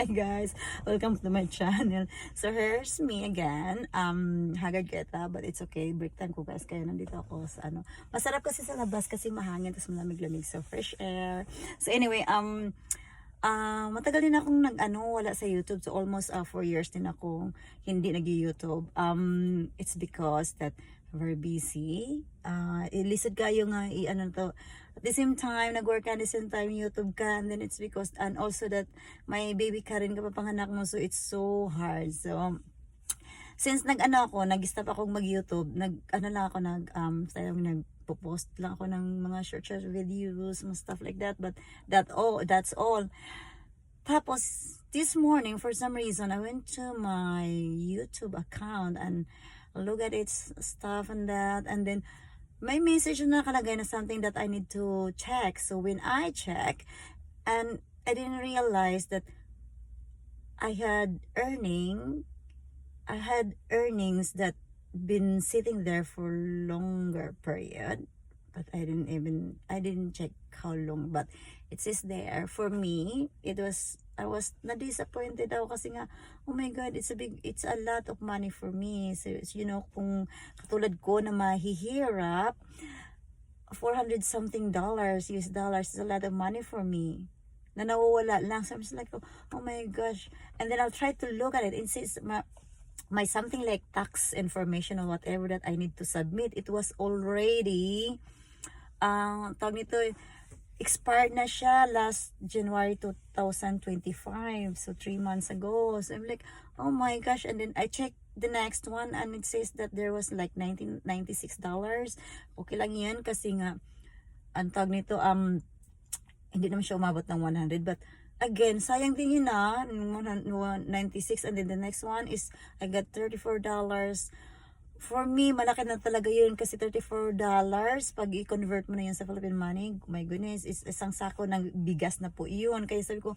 Hi guys, welcome to my channel. So here's me again. Um, haggard kita, but it's okay. Break time ko guys, kaya nandito ako sa ano. Masarap kasi sa labas kasi mahangin, tapos malamig-lamig sa fresh air. So anyway, um, Ah, matagal din akong nag-ano, wala sa YouTube. So almost 4 years din ako hindi nag-YouTube. Um, it's because that very busy. Ah, ilisod kayo nga i-ano to. At the same time, nag-work ka, at the same time, YouTube ka. And then it's because, and also that my baby ka rin kapapanganak mo. So it's so hard. So, since nag-ano ako, nag-stop akong mag-YouTube, nag-ano lang ako, nag, um, tayo nag-post lang ako ng mga short short videos, mga stuff like that, but that all, that's all. Tapos, this morning, for some reason, I went to my YouTube account and look at its stuff and that, and then, may message na nakalagay na something that I need to check. So, when I check, and I didn't realize that I had earning I had earnings that been sitting there for longer period but I didn't even I didn't check how long but it says there for me it was I was na disappointed ako kasi nga oh my god it's a big it's a lot of money for me. So you know kung katulad ko na mahihirap 400 something dollars US dollars is a lot of money for me. Na nawawala lang. So I'm just like oh, oh my gosh. And then I'll try to look at it it says ma- my something like tax information or whatever that I need to submit, it was already, uh, tawag nito, expired na siya last January 2025. So, three months ago. So, I'm like, oh my gosh. And then I checked the next one and it says that there was like $1996. Okay lang yan kasi nga, ang tawag nito, um, hindi naman siya umabot ng 100 but again, sayang din yun na, 96 and then the next one is I got $34. For me, malaki na talaga yun kasi $34 pag i-convert mo na yun sa Philippine money, my goodness, is isang sako ng bigas na po yun. Kaya sabi ko,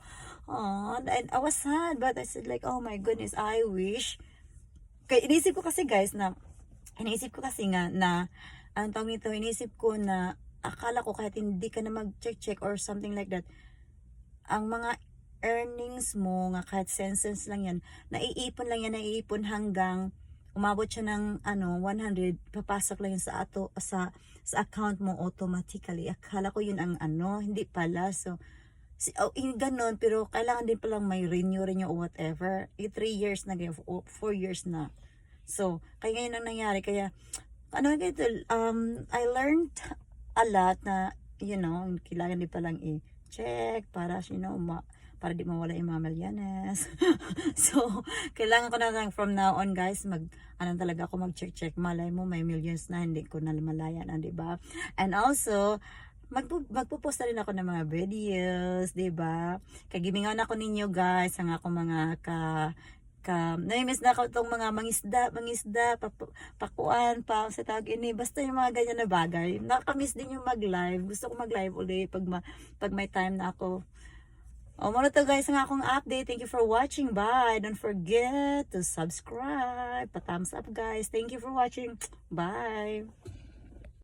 oh, and I was sad, but I said like, oh my goodness, I wish. Kaya inisip ko kasi guys na, inisip ko kasi nga na, ang tawag nito, inisip ko na, akala ko kahit hindi ka na mag-check-check or something like that, ang mga earnings mo, nga kahit senses lang yan, naiipon lang yan, naiipon hanggang umabot siya ng ano 100 papasok lang yun sa ato sa sa account mo automatically. Akala ko yun ang ano hindi pala. So si oh, in ganun pero kailangan din palang may renew renew or whatever. I 3 years na ganyan 4 years na. So kaya ngayon ang nangyari. Kaya ano ganito um I learned a lot na you know kailangan din palang i-check para you know ma para di mawala yung mga Marianas. so, kailangan ko na lang from now on guys, mag, ano talaga ako mag-check-check. Malay mo, may millions na, hindi ko na malayan, ah, di ba? And also, magpo magpo-post na rin ako ng mga videos, 'di ba? Kagimingan ako ninyo guys, ang ako mga ka ka na-miss na ako itong mga mangisda, mangisda, pakuan, pa sa tawag ini, basta yung mga ganyan na bagay. Nakakamiss din yung mag-live. Gusto ko mag-live ulit pag ma, pag may time na ako. O, oh, to guys ang akong update. Thank you for watching. Bye. Don't forget to subscribe. Pa-thumbs up guys. Thank you for watching. Bye.